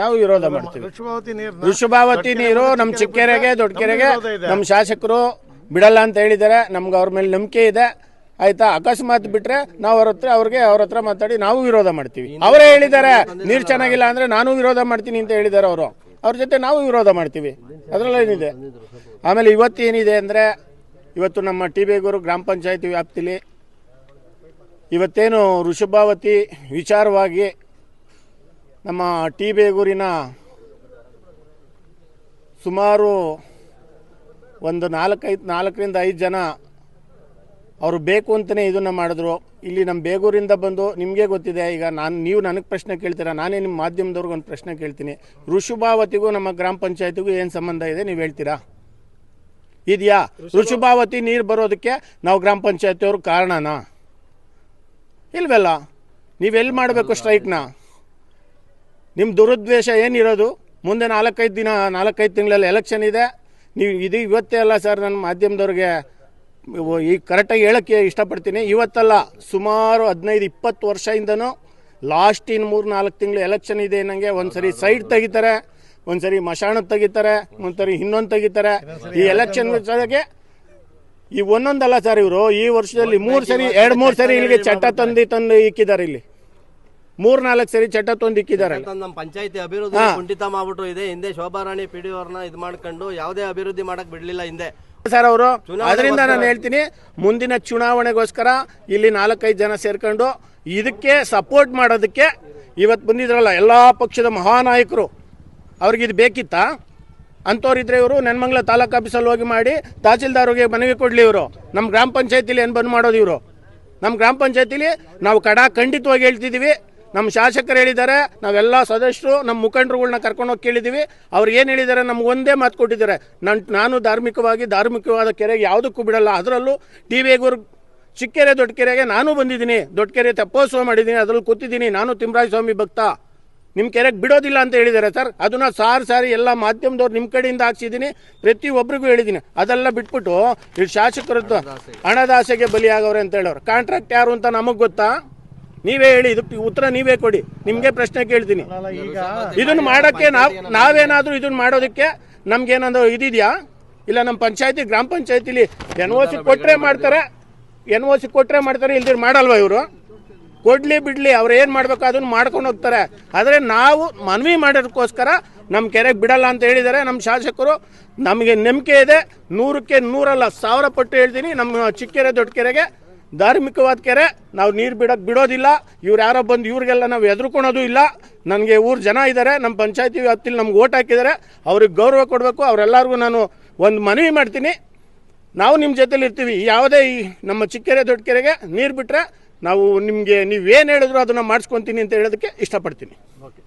ನಾವು ವಿರೋಧ ಮಾಡ್ತೀವಿ. ಋಷಭಾವತಿ ನೀರು ನಮ್ಮ ಚಿಕ್ಕೆರೆಗೆ ದೊಡ್ಡ ಕೆರೆಗೆ ನಮ್ಮ ಶಾಸಕರು ಬಿಡಲ್ಲ ಅಂತ ಹೇಳಿದ್ದಾರೆ. ನಮ್ಗೆ ಅವ್ರ ಮೇಲೆ ನಂಬಿಕೆ ಇದೆ. ಆಯ್ತಾ? ಅಕಸ್ಮಾತ್ ಬಿಟ್ರೆ ನಾವು ಅವ್ರ ಹತ್ರ ಅವ್ರಿಗೆ ಅವ್ರ ಹತ್ರ ಮಾತಾಡಿ ನಾವು ವಿರೋಧ ಮಾಡ್ತೀವಿ. ಅವರೇ ಹೇಳಿದ್ದಾರೆ ನೀರು ಚೆನ್ನಾಗಿಲ್ಲ ಅಂದ್ರೆ ನಾನು ವಿರೋಧ ಮಾಡ್ತೀನಿ ಅಂತ ಹೇಳಿದ್ದಾರೆ ಅವರು. ಅವ್ರ ಜೊತೆ ನಾವು ವಿರೋಧ ಮಾಡ್ತೀವಿ. ಅದರಲ್ಲೇನಿದೆ ಆಮೇಲೆ ಇವತ್ತು ಏನಿದೆ ಅಂದರೆ ಇವತ್ತು ನಮ್ಮ ಟಿ ಬೇಗೂರು ಗ್ರಾಮ ಪಂಚಾಯತಿ ವ್ಯಾಪ್ತಿಲಿ ಇವತ್ತೇನು ಋಷಭಾವತಿ ವಿಚಾರವಾಗಿ ನಮ್ಮ ಟಿ ಬೇಗೂರಿನ ಸುಮಾರು ಒಂದು ನಾಲ್ಕೈದು ನಾಲ್ಕರಿಂದ ಐದು ಜನ ಅವರು ಬೇಕು ಅಂತಲೇ ಇದನ್ನು ಮಾಡಿದ್ರು. ಇಲ್ಲಿ ನಮ್ಮ ಬೇಗೂರಿಂದ ಬಂದು ನಿಮಗೆ ಗೊತ್ತಿದೆ ಈಗ ನಾನು ನೀವು ನನಗೆ ಪ್ರಶ್ನೆ ಕೇಳ್ತೀರಾ ನಾನೇ ನಿಮ್ಮ ಮಾಧ್ಯಮದವ್ರಿಗೆ ಒಂದು ಪ್ರಶ್ನೆ ಕೇಳ್ತೀನಿ. ಋಷುಭಾವತಿಗೂ ನಮ್ಮ ಗ್ರಾಮ ಪಂಚಾಯತಿಗೂ ಏನು ಸಂಬಂಧ ಇದೆ ನೀವು ಹೇಳ್ತೀರಾ? ಇದೆಯಾ? ಋಷುಭಾವತಿ ನೀರು ಬರೋದಕ್ಕೆ ನಾವು ಗ್ರಾಮ ಪಂಚಾಯತಿಯವ್ರಿಗೆ ಕಾರಣನಾ? ಇಲ್ವಲ್ಲ? ನೀವೆಲ್ಲಿ ಮಾಡಬೇಕು ಸ್ಟ್ರೈಕ್ನ? ನಿಮ್ಮ ದುರುದ್ದೇಶ ಏನಿರೋದು? ಮುಂದೆ ನಾಲ್ಕೈದು ದಿನ, ನಾಲ್ಕೈದು ತಿಂಗಳಲ್ಲಿ ಎಲೆಕ್ಷನ್ ಇದೆ. ನೀವು ಇದು ಇವತ್ತೇ ಅಲ್ಲ ಸರ್, ನನ್ನ ಮಾಧ್ಯಮದವ್ರಿಗೆ ಈ ಕರೆಕ್ಟಾಗಿ ಹೇಳೋಕ್ಕೆ ಇಷ್ಟಪಡ್ತೀನಿ. ಇವತ್ತಲ್ಲ ಸುಮಾರು ಹದಿನೈದು, ಇಪ್ಪತ್ತು ವರ್ಷದಿಂದನೂ ಲಾಸ್ಟ್ ಇನ್ ಮೂರು, ನಾಲ್ಕು ತಿಂಗಳು ಎಲೆಕ್ಷನ್ ಇದೆ ನನಗೆ ಒಂದು ಸರಿ ಸೈಡ್ ತೆಗಿತಾರೆ ಒಂದು ಸರಿ ಮಶಾಣದ ತೆಗಿತಾರೆ ಒಂದು ಸರಿ ಇನ್ನೊಂದು ತೆಗಿತಾರೆ. ಈ ಎಲೆಕ್ಷನ್ ಸದಕ್ಕೆ ಈ ಒಂದೊಂದಲ್ಲ ಸರ್ ಇವರು, ಈ ವರ್ಷದಲ್ಲಿ ಮೂರು ಸರಿ, ಎರಡು, ಮೂರು ಸರಿ ಇಲ್ಲಿಗೆ ಚಟ್ಟ ತಂದು ತಂದು ಇಕ್ಕಿದ್ದಾರೆ ಇಲ್ಲಿ. ಮೂರ್ ನಾಲ್ಕು ಸರಿ ಚಟ್ಟ ತೊಂದಿಕ್ಕಿದ್ದಾರೆ ನಮ್ಮ ಪಂಚಾಯತಿ ಅಭಿವೃದ್ಧಿ ಕುಂಠಿತ ಮಾಡ್ಬಿಟ್ಟು ಇದೆ ಹಿಂದೆ ಶೋಭಾರಾಣಿ ಪಿ ಡಿ ಅವ್ರನ್ನ ಇದು ಮಾಡ್ಕೊಂಡು ಯಾವುದೇ ಅಭಿವೃದ್ಧಿ ಮಾಡಕ್ ಬಿಡ್ಲಿಲ್ಲ ಹಿಂದೆ. ಸರ್ ಅವರು ಅದರಿಂದ ನಾನು ಹೇಳ್ತೀನಿ ಮುಂದಿನ ಚುನಾವಣೆಗೋಸ್ಕರ ಇಲ್ಲಿ ನಾಲ್ಕೈದು ಜನ ಸೇರ್ಕೊಂಡು ಇದಕ್ಕೆ ಸಪೋರ್ಟ್ ಮಾಡೋದಕ್ಕೆ ಇವತ್ತು ಬಂದಿದ್ರಲ್ಲ ಎಲ್ಲ ಪಕ್ಷದ ಮಹಾನಾಯಕರು ಅವ್ರಿಗೆ ಇದು ಬೇಕಿತ್ತಾ? ಅಂಥವ್ರಿದ್ರೆ ಇವರು ನೆನ್ಮಂಗ್ಲ ತಾಲೂಕು ಆಫೀಸಲ್ಲಿ ಹೋಗಿ ಮಾಡಿ ತಹಸೀಲ್ದಾರ್ಗೆ ಮನವಿ ಕೊಡಲಿ ಇವರು. ನಮ್ಮ ಗ್ರಾಮ ಪಂಚಾಯತಿಲಿ ಏನು ಬಂದ್ ಮಾಡೋದು ಇವರು? ನಮ್ಮ ಗ್ರಾಮ ಪಂಚಾಯತಿಲಿ ನಾವು ಕಡಾ ಖಂಡಿತವಾಗಿ ಹೇಳ್ತಿದ್ದೀವಿ ನಮ್ಮ ಶಾಸಕರು ಹೇಳಿದ್ದಾರೆ ನಾವೆಲ್ಲ ಸದಸ್ಯರು ನಮ್ಮ ಮುಖಂಡರುಗಳ್ನ ಕರ್ಕೊಂಡೋಗಿ ಕೇಳಿದ್ದೀವಿ. ಅವ್ರು ಏನು ಹೇಳಿದ್ದಾರೆ ನಮ್ಗೆ ಒಂದೇ ಮಾತು ಕೊಟ್ಟಿದ್ದಾರೆ. ನಾನು ನಾನು ಧಾರ್ಮಿಕವಾಗಿ ಧಾರ್ಮಿಕವಾದ ಕೆರೆಗೆ ಯಾವುದಕ್ಕೂ ಬಿಡಲ್ಲ. ಅದರಲ್ಲೂ ಟಿ ಬೇಗೂರು ಚಿಕ್ಕೆರೆ ದೊಡ್ಡ ಕೆರೆಗೆ ನಾನು ಬಂದಿದ್ದೀನಿ. ದೊಡ್ಡ ಕೆರೆ ತೆಪ್ಪೋತ್ಸವ ಮಾಡಿದ್ದೀನಿ ಅದರಲ್ಲಿ ಕೂತಿದ್ದೀನಿ. ನಾನು ತಿಮ್ಮರಾಜ ಸ್ವಾಮಿ ಭಕ್ತ. ನಿಮ್ಮ ಕೆರೆಗೆ ಬಿಡೋದಿಲ್ಲ ಅಂತ ಹೇಳಿದ್ದಾರೆ ಸರ್. ಅದನ್ನ ಸಾರಿ ಸಾರಿ ಎಲ್ಲ ಮಾಧ್ಯಮದವ್ರು ನಿಮ್ಮ ಕಡೆಯಿಂದ ಹಾಕ್ಸಿದ್ದೀನಿ. ಪ್ರತಿಯೊಬ್ಬರಿಗೂ ಹೇಳಿದ್ದೀನಿ. ಅದೆಲ್ಲ ಬಿಟ್ಬಿಟ್ಟು ಈ ಶಾಸಕರದ್ದು ಹಣದಾಸೆಗೆ ಬಲಿಯಾಗವ್ರೆ ಅಂತ ಹೇಳೋರು. ಕಾಂಟ್ರಾಕ್ಟ್ ಯಾರು ಅಂತ ನಮಗೆ ಗೊತ್ತಾ? ನೀವೇ ಹೇಳಿ ಇದಕ್ಕೆ ಉತ್ತರ ನೀವೇ ಕೊಡಿ. ನಿಮಗೆ ಪ್ರಶ್ನೆ ಕೇಳ್ತೀನಿ. ಈಗ ಇದನ್ನ ಮಾಡಕ್ಕೆ ನಾವ್ ನಾವೇನಾದ್ರೂ ಇದನ್ನ ಮಾಡೋದಕ್ಕೆ ನಮ್ಗೇನಾದ್ರು ಇದಿದ್ಯಾ? ಇಲ್ಲ ನಮ್ಮ ಪಂಚಾಯತಿ ಗ್ರಾಮ ಪಂಚಾಯತಿಲಿ ಎನ್ ಓ ಸಿ ಕೊಟ್ರೆ ಮಾಡ್ತಾರೆ. ಎನ್ ಓ ಸಿ ಕೊಟ್ರೆ ಮಾಡ್ತಾರೆ ಇಲ್ದಿರ್ ಮಾಡಲ್ವಾ ಇವರು? ಕೊಡ್ಲಿ ಬಿಡ್ಲಿ ಅವ್ರು ಏನ್ ಮಾಡ್ಬೇಕು ಅದನ್ನ ಮಾಡ್ಕೊಂಡು ಹೋಗ್ತಾರೆ. ಆದ್ರೆ ನಾವು ಮನವಿ ಮಾಡೋದಕ್ಕೋಸ್ಕರ ನಮ್ಮ ಕೆರೆಗೆ ಬಿಡಲ್ಲ ಅಂತ ಹೇಳಿದ್ದಾರೆ. ನಮ್ಮ ಶಾಸಕರು ನಮಗೆ ನಂಬಿಕೆ ಇದೆ. ನೂರಕ್ಕೆ ನೂರಲ್ಲ ಸಾವಿರ ಪಟ್ಟು ಹೇಳ್ತೀನಿ. ನಮ್ಮ ಚಿಕ್ಕೆರೆ ದೊಡ್ಡ ಕೆರೆಗೆ ಧಾರ್ಮಿಕವಾದ ಕೆರೆ, ನಾವು ನೀರು ಬಿಡಕ್ಕೆ ಬಿಡೋದಿಲ್ಲ. ಇವ್ರು ಯಾರೋ ಬಂದು ಇವ್ರಿಗೆಲ್ಲ ನಾವು ಎದುರ್ಕೊಳೋದು ಇಲ್ಲ. ನನಗೆ ಊರು ಜನ ಇದ್ದಾರೆ ನಮ್ಮ ಪಂಚಾಯತಿ ವ್ಯಾಪ್ತಿಲಿ ನಮ್ಗೆ ಓಟ್ ಹಾಕಿದ್ದಾರೆ ಅವ್ರಿಗೆ ಗೌರವ ಕೊಡಬೇಕು, ಅವರೆಲ್ಲರಿಗೂ ನಾನು ಒಂದು ಮನವಿ ಮಾಡ್ತೀನಿ. ನಾವು ನಿಮ್ಮ ಜೊತೆಲಿ ಇರ್ತೀವಿ. ಯಾವುದೇ ಈ ನಮ್ಮ ಚಿಕ್ಕೆರೆ ದೊಡ್ಡ ಕೆರೆಗೆ ನೀರು ಬಿಟ್ಟರೆ ನಾವು ನಿಮಗೆ ನೀವೇನು ಹೇಳಿದ್ರು ಅದನ್ನು ಮಾಡಿಸ್ಕೊತೀನಿ ಅಂತ ಹೇಳೋದಕ್ಕೆ ಇಷ್ಟಪಡ್ತೀನಿ.